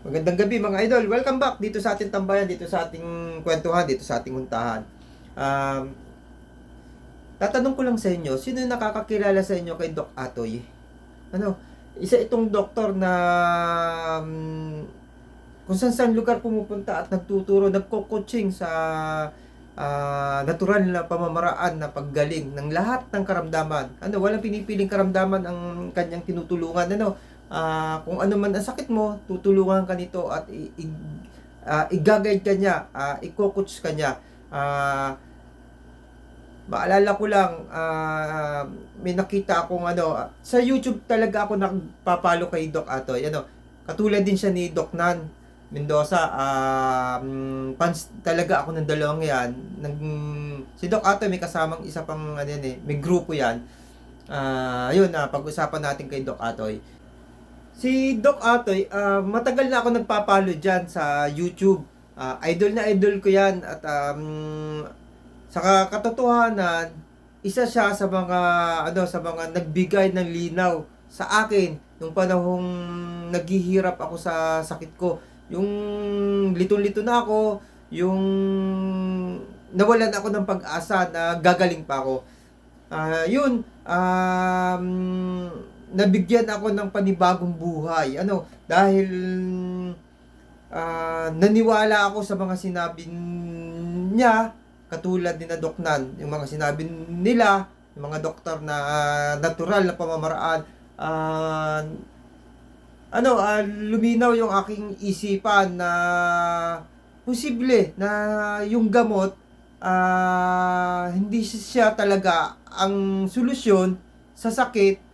Magandang gabi mga idol. Welcome back dito sa ating tambayan, dito sa ating kwentuhan, dito sa ating huntahan. Um, tatanong ko lang sa inyo, sino yung nakakakilala sa inyo kay Doc Atoy? Ano, isa itong doktor na um, kung saan saan lugar pumupunta at nagtuturo, nagko-coaching sa ah, natural na pamamaraan na paggaling ng lahat ng karamdaman. Ano, walang pinipiling karamdaman ang kanyang tinutulungan. Ano, Ah, kung ano man ang sakit mo, tutulungan ka nito at i- i- i-guide ka niya, ah, i-coach ka niya. Ah, maalala ko lang, ah, may nakita akong ano, sa YouTube talaga ako nagpapalo kay Doc Atoy. Ano, katulad din siya ni Doc Nan Mendoza. Um, fans talaga ako ng dalawang yan. Nag, si Doc Atoy may kasamang isa pang ano yan eh, may grupo yan. Ah, yun na, pag-usapan natin kay Doc Atoy. Si Doc Atoy, ah, matagal na ako nagpapalo dyan sa YouTube. Ah, idol na idol ko yan at um, sa katotohanan, isa siya sa mga ano sa mga nagbigay ng linaw sa akin nung panahong naghihirap ako sa sakit ko. Yung litong-lito na ako, yung nawalan ako ng pag-asa na gagaling pa ako. Ah, yun, um, nabigyan ako ng panibagong buhay. Ano, dahil ah, naniwala ako sa mga sinabi niya, katulad ni na Doc Nan, yung mga sinabi nila, yung mga doktor na ah, natural na pamamaraan, ah, ano, ah, luminaw yung aking isipan na posible na yung gamot ah, hindi siya talaga ang solusyon sa sakit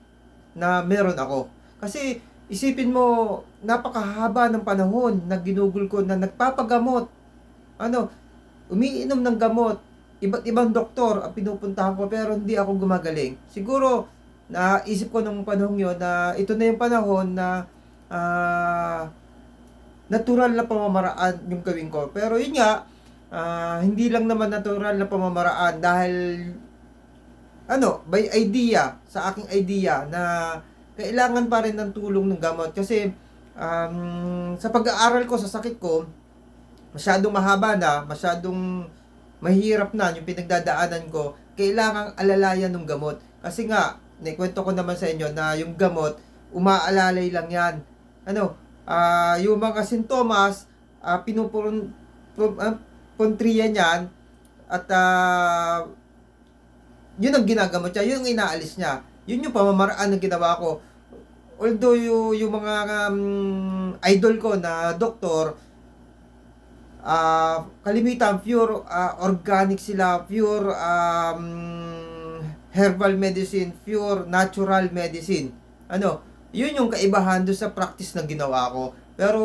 na meron ako. Kasi isipin mo, napakahaba ng panahon na ginugol ko na nagpapagamot. Ano, umiinom ng gamot. Iba't ibang doktor ang pinupuntahan ko pero hindi ako gumagaling. Siguro, naisip ko nung panahon yun na ito na yung panahon na ah, natural na pamamaraan yung gawin ko. Pero yun nga, ah, hindi lang naman natural na pamamaraan dahil ano, by idea, sa aking idea na kailangan pa rin ng tulong ng gamot kasi um, sa pag-aaral ko sa sakit ko, masyadong mahaba na, masyadong mahirap na yung pinagdadaanan ko, kailangang alalayan ng gamot. Kasi nga, naikwento ko naman sa inyo na yung gamot, umaalalay lang yan. Ano, ah yung mga sintomas, uh, pinupurun, pu- ah, puntriya niyan, at ah, yun ang ginagamot niya, yun ang inaalis niya. Yun yung pamamaraan na ginawa ko. Although yung, yung mga um, idol ko na doktor, ah kalimitan pure ah, organic sila, pure um, herbal medicine, pure natural medicine. Ano, yun yung kaibahan doon sa practice na ginawa ko. Pero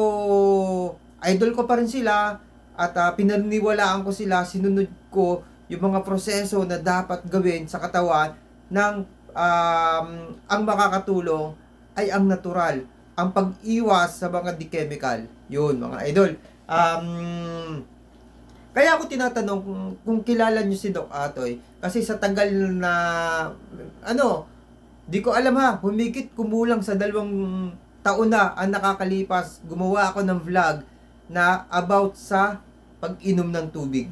idol ko pa rin sila at uh, pinaniniwalaan ko sila, sinunod ko yung mga proseso na dapat gawin sa katawan ng um, ang makakatulong ay ang natural. Ang pag-iwas sa mga di-chemical. Yun, mga idol. Um, kaya ako tinatanong kung, kung kilala nyo si Doc Atoy. Kasi sa tagal na, ano, di ko alam ha, humigit kumulang sa dalawang taon na ang nakakalipas. Gumawa ako ng vlog na about sa pag-inom ng tubig.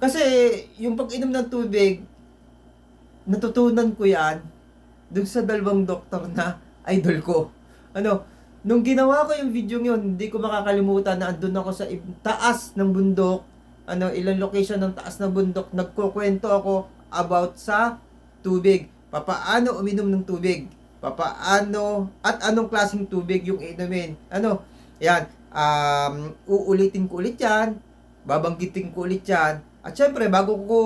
Kasi yung pag-inom ng tubig, natutunan ko yan dun sa dalawang doktor na idol ko. Ano, nung ginawa ko yung video yun, hindi ko makakalimutan na andun ako sa taas ng bundok, ano, ilang location ng taas ng bundok, nagkukwento ako about sa tubig. Papaano uminom ng tubig? Papaano at anong klaseng tubig yung inumin? Ano? Yan, um, uulitin ko ulit yan, babanggitin ko ulit yan, at syempre, bago ko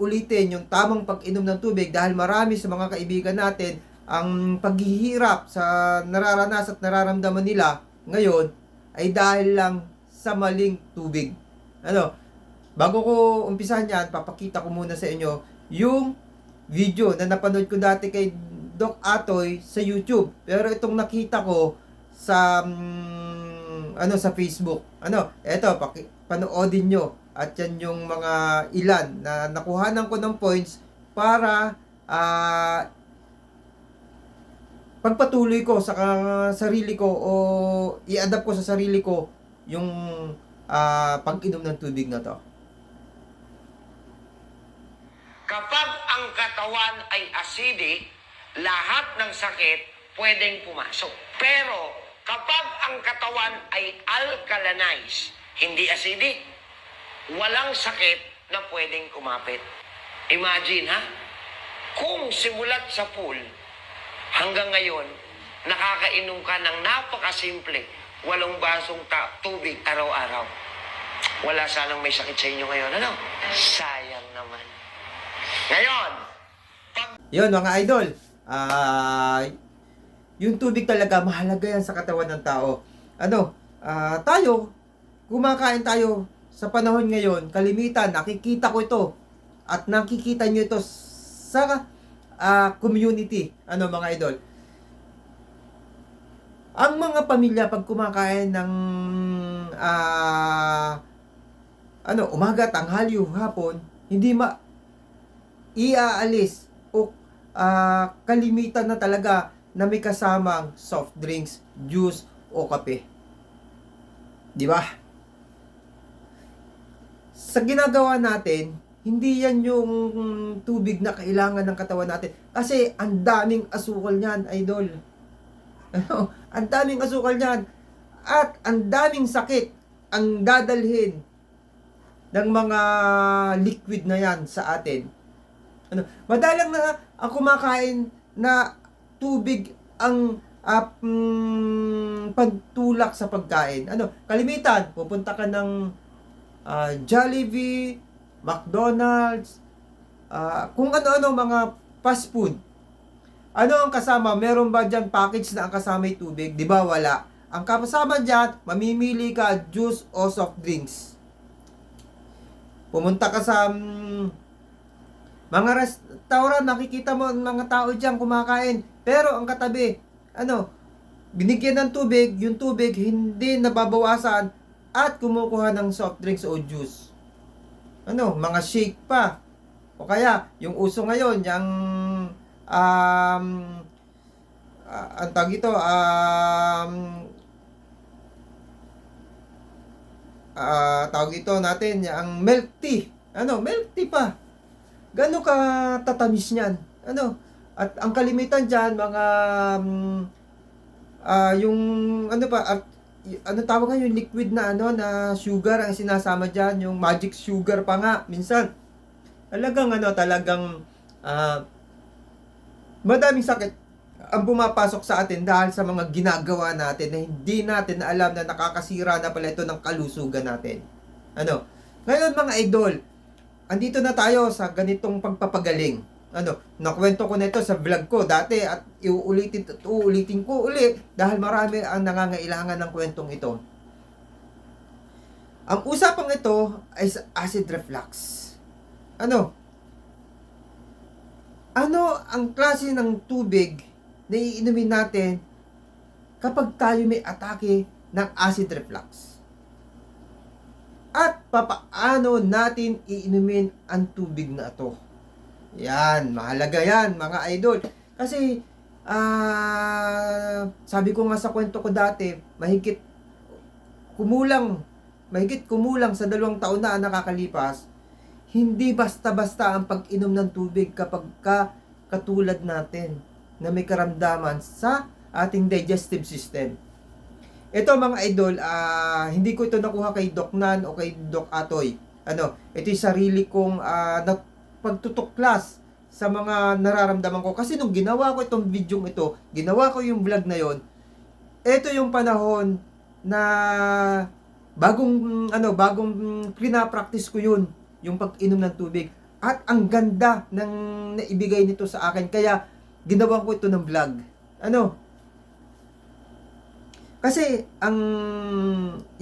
ulitin yung tamang pag-inom ng tubig dahil marami sa mga kaibigan natin ang paghihirap sa nararanas at nararamdaman nila ngayon ay dahil lang sa maling tubig. Ano? Bago ko umpisahan yan, papakita ko muna sa inyo yung video na napanood ko dati kay Doc Atoy sa YouTube. Pero itong nakita ko sa mm, ano sa Facebook. Ano? Eto, paki, panoodin nyo. At yan yung mga ilan na nakuhanan ko ng points para ah, pagpatuloy ko sa sarili ko o i-adapt ko sa sarili ko yung ah, pag-inom ng tubig na to. Kapag ang katawan ay acidic, lahat ng sakit pwedeng pumasok. Pero kapag ang katawan ay alkalinized, hindi acidic, walang sakit na pwedeng kumapit. Imagine ha, kung simulat sa pool, hanggang ngayon, nakakainom ka ng napakasimple, walong basong ta- tubig araw-araw. Wala sanang may sakit sa inyo ngayon, ano? Sayang naman. Ngayon, Yun mga idol, ah yung tubig talaga mahalaga yan sa katawan ng tao. Ano, ah, tayo, kumakain tayo sa panahon ngayon, kalimitan, nakikita ko ito at nakikita nyo ito sa ah, community. Ano mga idol? Ang mga pamilya pag kumakain ng ah, ano, umaga, tanghali, hapon, hindi ma iaalis o ah, kalimitan na talaga na may kasamang soft drinks, juice o kape. Di ba? Sa ginagawa natin, hindi yan yung tubig na kailangan ng katawan natin. Kasi ang daming asukal niyan, idol. Ano? Ang daming asukal niyan. At ang daming sakit ang dadalhin ng mga liquid na yan sa atin. Ano, madalang na ang kumakain na tubig ang ah, mm, pagtulak sa pagkain. Ano, kalimitan, pupunta ka ng ah, Jollibee, McDonald's, ah, kung ano-ano mga fast food. Ano ang kasama? Meron ba dyan package na ang kasama ay tubig? Di ba wala? Ang kasama dyan, mamimili ka juice o soft drinks. Pumunta ka sa mm, mga restaurant, nakikita mo ang mga tao dyan kumakain. Pero ang katabi, ano, binigyan ng tubig, yung tubig hindi nababawasan at kumukuha ng soft drinks o juice. Ano, mga shake pa. O kaya, yung uso ngayon, yung um, ah, ang tawag ito, um, ah tawag ito natin, yung milk tea. Ano, milk tea pa. Gano'n ka tatamis niyan? Ano? At ang kalimitan diyan mga mm, ah yung ano pa at ano tawag nga yung liquid na ano na sugar ang sinasama diyan, yung magic sugar pa nga minsan. Talagang ano, talagang ah madaming sakit ang pumapasok sa atin dahil sa mga ginagawa natin na hindi natin na alam na nakakasira na pala ito ng kalusugan natin. Ano? Ngayon mga idol, andito na tayo sa ganitong pagpapagaling. Ano, nakwento ko na ito sa vlog ko dati at iuulitin at uulitin ko uli dahil marami ang nangangailangan ng kwentong ito. Ang usapang ito ay sa acid reflux. Ano? Ano ang klase ng tubig na iinumin natin kapag tayo may atake ng acid reflux? At papaano natin iinumin ang tubig na ito? Yan, mahalaga yan mga idol. Kasi, ah, sabi ko nga sa kwento ko dati, mahigit kumulang, mahigit kumulang sa dalawang taon na nakakalipas, hindi basta-basta ang pag-inom ng tubig kapag ka katulad natin na may karamdaman sa ating digestive system. Ito mga idol, ah, hindi ko ito nakuha kay Doc Nan o kay Doc Atoy. Ano, ito yung sarili kong ah, na pagtutuklas sa mga nararamdaman ko. Kasi nung ginawa ko itong video ito, ginawa ko yung vlog na yon, ito yung panahon na bagong ano bagong pina-practice ko yun yung pag-inom ng tubig. At ang ganda ng naibigay nito sa akin. Kaya ginawa ko ito ng vlog. Ano? Kasi ang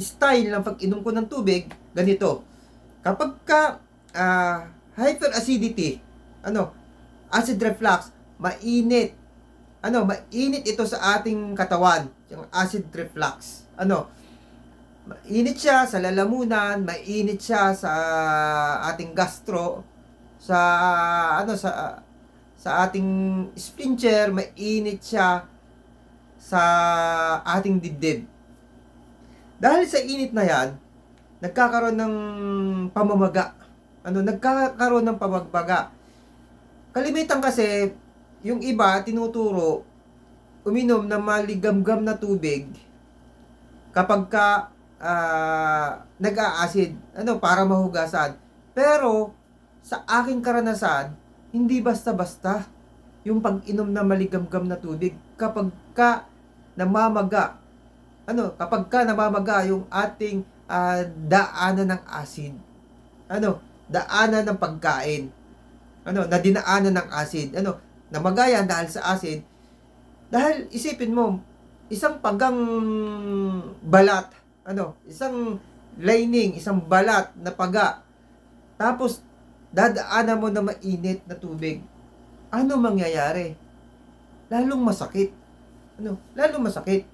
style ng pag-inom ko ng tubig ganito. Kapag ka ah, hyperacidity ano? Acid reflux. Mainit. Ano? Mainit ito sa ating katawan. Yung acid reflux. Ano? Mainit siya sa lalamunan. Mainit siya sa ating gastro. Sa ano sa sa ating sphincter. Mainit siya sa ating dibdib. Dahil sa init na yan, nagkakaroon ng pamamaga. Ano, nagkakaroon ng pamagbaga. Kalimitan kasi, yung iba, tinuturo, uminom ng maligamgam na tubig kapag ka ah, nag-a-acid, ano, para mahugasan. Pero, sa aking karanasan, hindi basta-basta yung pag-inom na maligamgam na tubig kapag ka namamaga. Ano, kapag ka namamaga yung ating ah, daanan ng acid. Ano, daanan ng pagkain. Ano, na dinaanan ng acid. Ano, namagayan dahil sa acid. Dahil isipin mo, isang pagang balat, ano, isang lining, isang balat na paga. Tapos dadaanan mo na mainit na tubig. Ano mangyayari? Lalong masakit. Ano? Lalong masakit.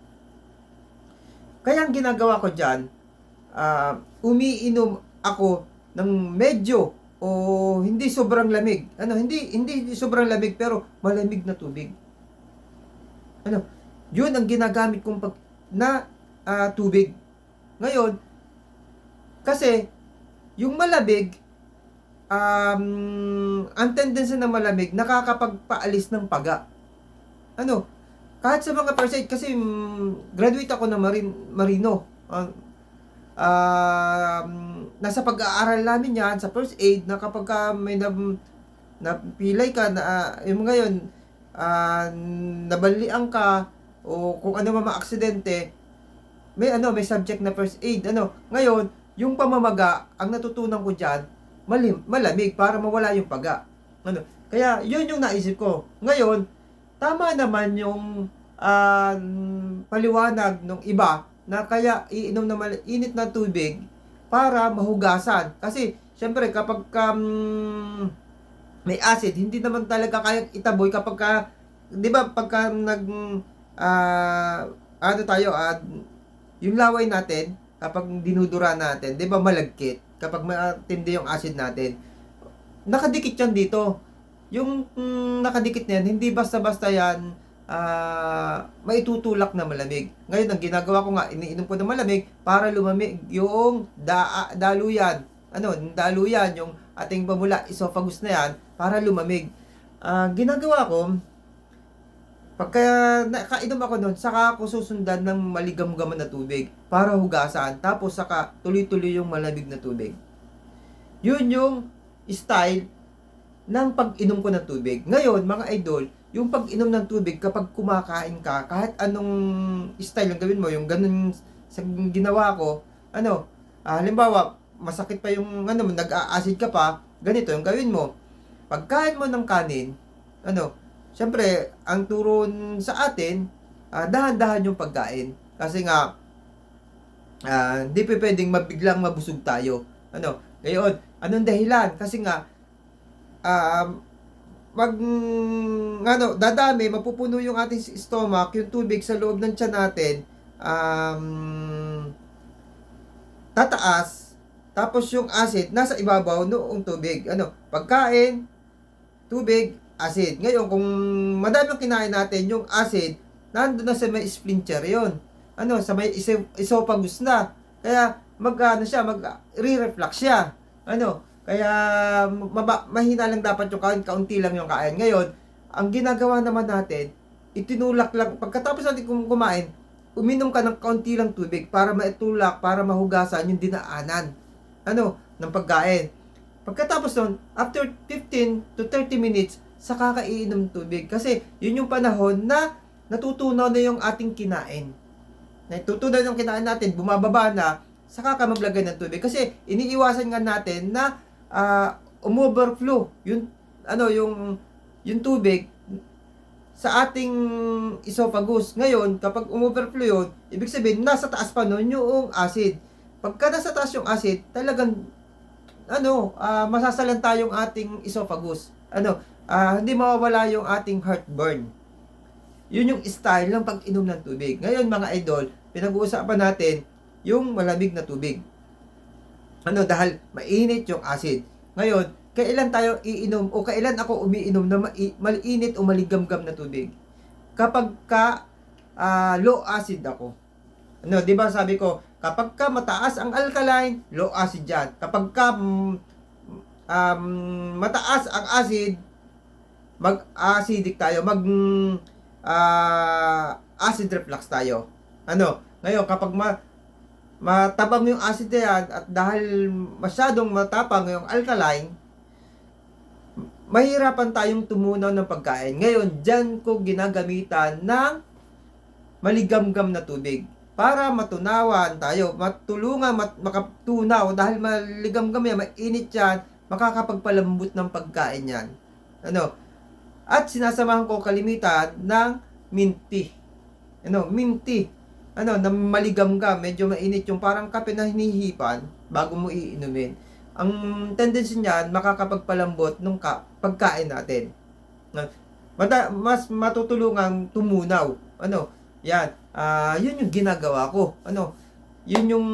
Kaya ang ginagawa ko diyan, ah, umiinom ako ng medyo o hindi sobrang lamig. Ano, hindi hindi sobrang lamig pero malamig na tubig. Ano? 'Yun ang ginagamit kong pag na ah, tubig. Ngayon, kasi yung malamig um, ang tendency ng malamig nakakapagpaalis ng paga. Ano? Kahit sa mga aid kasi mm, graduate ako ng marin, marino. Ah, um, nasa pag-aaral namin yan sa first aid na kapag ka may na, napilay ka na ah, yung ngayon ah, nabalian ka o kung ano mga aksidente may ano may subject na first aid. Ano ngayon yung pamamaga ang natutunan ko diyan malim, malamig para mawala yung paga. Ano kaya yun yung naisip ko. Ngayon tama naman yung ah, paliwanag ng iba na kaya iinom na mal- init na tubig para mahugasan. Kasi, syempre, kapag um, may acid, hindi naman talaga kayang itaboy kapag ka, di ba, pagka nag, ah, ano tayo, ah, yung laway natin, kapag dinudura natin, di ba, malagkit, kapag matindi yung acid natin, nakadikit yan dito. Yung mm, nakadikit na yan, hindi basta-basta yan, ah, maitutulak na malamig. Ngayon, ang ginagawa ko nga, iniinom ko ng malamig para lumamig yung da daluyan. Ano, daluyan, yung ating pamula, esophagus na yan, para lumamig. Ah, ginagawa ko, pagka nakainom ako nun, saka ako susundan ng maligamgaman na tubig para hugasan. Tapos saka tuloy-tuloy yung malamig na tubig. Yun yung style ng pag-inom ko ng tubig. Ngayon, mga idol, yung pag-inom ng tubig kapag kumakain ka, kahit anong style ang gawin mo, yung ganun sa ginawa ko, ano, ah, halimbawa, masakit pa yung, ano, nag-a-acid ka pa, ganito yung gawin mo. Pagkain mo ng kanin, ano, syempre, ang turo sa atin, ah, dahan-dahan yung pagkain. Kasi nga, ah, hindi pwedeng mabiglang mabusog tayo. Ano, ngayon, anong dahilan? Kasi nga, um, mag ano, dadami, mapupuno yung ating stomach, yung tubig sa loob ng tiyan natin, um, tataas, tapos yung acid nasa ibabaw noong tubig. Ano, pagkain, tubig, acid. Ngayon, kung madami ang kinain natin, yung acid, nandun na sa may splinter yon Ano, sa may esophagus na. Kaya, mag, ano siya, mag, re-reflux siya. Ano, kaya maba, mahina lang dapat yung kain, kaunti lang yung kain. Ngayon, ang ginagawa naman natin, itinulak lang, pagkatapos natin kum- kumain, uminom ka ng kaunti lang tubig para maitulak, para mahugasan yung dinaanan. Ano, ng pagkain. Pagkatapos nun, after 15 to 30 minutes, saka ka iinom ng tubig. Kasi yun yung panahon na natutunaw na yung ating kinain. Natutunaw yung kinain natin, bumababa na, saka ka maglagay ng tubig. Kasi iniiwasan nga natin na ah umoverflow yung ano yung yung tubig sa ating esophagus. Ngayon, kapag umoverflow yun, ibig sabihin, nasa taas pa nun yung acid. Pagka nasa taas yung acid, talagang, ano, ah, masasalanta yung ating esophagus. Ano, ah, hindi mawawala yung ating heartburn. Yun yung style ng pag-inom ng tubig. Ngayon, mga idol, pinag-uusapan natin yung malamig na tubig. Ano, dahil mainit yung acid. Ngayon, kailan tayo iinom o kailan ako umiinom na malinit o maligamgam na tubig? Kapag ka ah, low acid ako. Ano, 'di ba sabi ko, kapag ka mataas ang alkaline, low acid 'yan. Kapag ka mm, um, mataas ang acid, mag-acidic tayo, mag ah, acid reflux tayo. Ano? Ngayon, kapag ma matabang yung yan at dahil masyadong matapang yung alkaline, mahirapan tayong tumunaw ng pagkain. Ngayon, dyan ko ginagamitan ng maligamgam na tubig para matunawan tayo, matulungan, mat, makatunaw dahil maligamgam yan, mainit yan, makakapagpalambot ng pagkain yan. Ano? At sinasamahan ko kalimitan ng minty. Ano, minty. Ano, na maligamgam, medyo mainit yung parang kape na hinihipan bago mo iinumin. Ang tendency niyan, makakapagpalambot ng ka, pagkain natin. Na- Mata, mas matutulungan tumunaw. Ano, yan. Ah, yun yung ginagawa ko. Ano, yun yung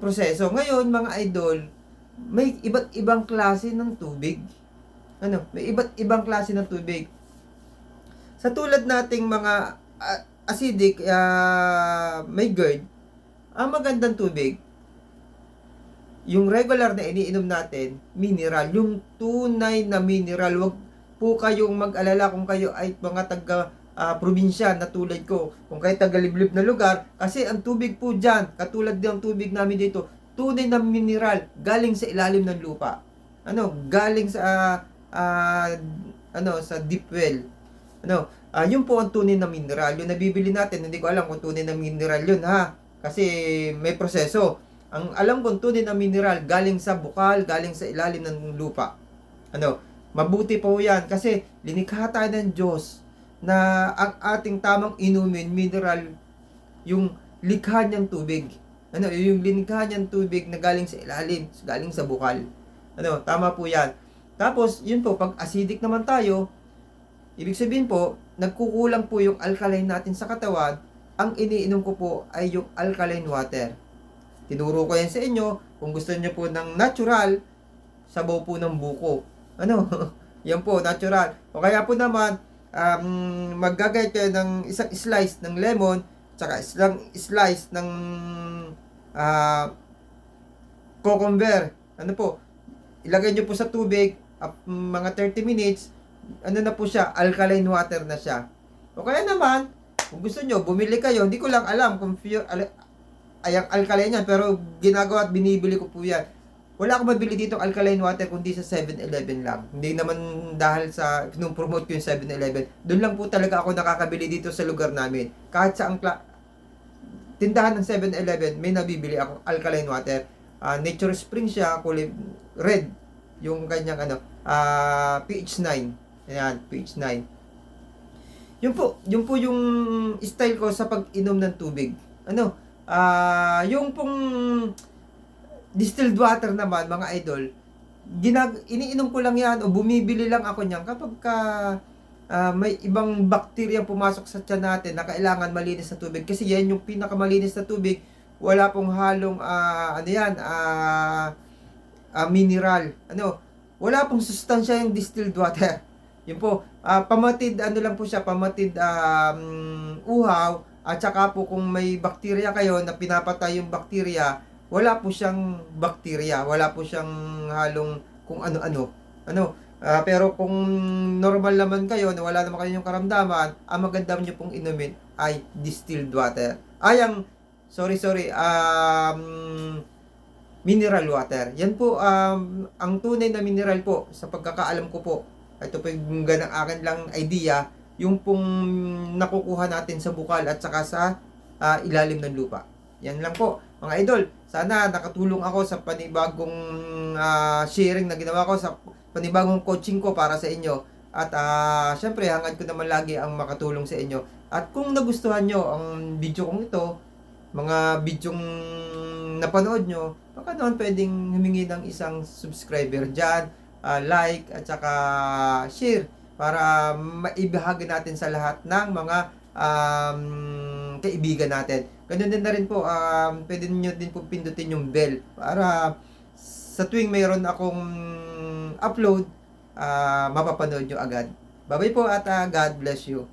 proseso. Ngayon, mga idol, may iba't ibang klase ng tubig. Ano, may iba't ibang klase ng tubig. Sa tulad nating mga ah, acidic, ah, may GERD, ang magandang tubig, yung regular na iniinom natin, mineral, yung tunay na mineral, wag po kayong mag-alala kung kayo ay mga taga ah, probinsya na tulad ko, kung kayo taga liblib na lugar, kasi ang tubig po dyan, katulad ng tubig namin dito, tunay na mineral, galing sa ilalim ng lupa. Ano, galing sa ah, ah, ano, sa deep well. Ano, ah, yun po ang tunay na mineral. Yung nabibili natin, hindi ko alam kung tunay na mineral yun ha. Kasi may proseso. Ang alam kong tunay na mineral galing sa bukal, galing sa ilalim ng lupa. Ano, mabuti po yan kasi linikha tayo ng Diyos na ang ating tamang inumin, mineral, yung likha niyang tubig. Ano, yung linikha niyang tubig na galing sa ilalim, galing sa bukal. Ano, tama po yan. Tapos, yun po, pag acidic naman tayo, ibig sabihin po, nagkukulang po yung alkaline natin sa katawan, ang iniinom ko po ay yung alkaline water. Tinuro ko yan sa inyo, kung gusto niyo po ng natural, sabaw po ng buko. Ano? yan po, natural. O kaya po naman, um, maggagay kayo ng isang slice ng lemon, tsaka isang slice ng ah cucumber. Ano po, ilagay nyo po sa tubig, up, mga 30 minutes, ano na po siya, alkaline water na siya. O kaya naman, kung gusto nyo, bumili kayo, hindi ko lang alam kung pure, al- ay ang alkaline yan, pero ginagawa at binibili ko po yan. Wala akong mabili dito alkaline water kundi sa 7-Eleven lang. Hindi naman dahil sa promote ko yung 7-Eleven. Doon lang po talaga ako nakakabili dito sa lugar namin. Kahit sa ang tindahan ng 7-Eleven, may nabibili ako alkaline water. Ah, Nature Spring siya, kulay red. Yung kanyang ano, ah, pH 9. Ayan, pH 9. Yun po, yun po yung style ko sa pag-inom ng tubig. Ano, ah, yung pong distilled water naman, mga idol, ginag iniinom ko lang yan o bumibili lang ako niyan kapag ka ah, may ibang bakterya pumasok sa tiyan natin na kailangan malinis na tubig. Kasi yan yung pinakamalinis na tubig. Wala pong halong, ah, ano yan, ah, ah, mineral. Ano, wala pong sustansya yung distilled water. Yun po, ah, pamatid, ano lang po siya, pamatid um, uhaw, at saka po kung may bakterya kayo na pinapatay yung bakterya, wala po siyang bakterya, wala po siyang halong kung ano-ano. Ano, ah, pero kung normal naman kayo, na wala naman kayo yung karamdaman, ang maganda nyo pong inumin ay distilled water. Ay, ang, sorry, sorry, um, mineral water. Yan po, um, ang tunay na mineral po, sa pagkakaalam ko po, ito po yung ganang akin lang idea, yung pong nakukuha natin sa bukal at saka sa ah, ilalim ng lupa. Yan lang po, mga idol. Sana nakatulong ako sa panibagong ah, sharing na ginawa ko sa panibagong coaching ko para sa inyo. At ah, syempre, hangad ko naman lagi ang makatulong sa inyo. At kung nagustuhan nyo ang video kong ito, mga bidyong napanood nyo, baka naman pwedeng humingi ng isang subscriber dyan, ah, like, at saka share para maibahagi natin sa lahat ng mga um, kaibigan natin. Ganun din na rin po, um, pwede nyo din po pindutin yung bell para sa tuwing mayroon akong upload, ah, mapapanood nyo agad. Bye-bye po at ah, God bless you.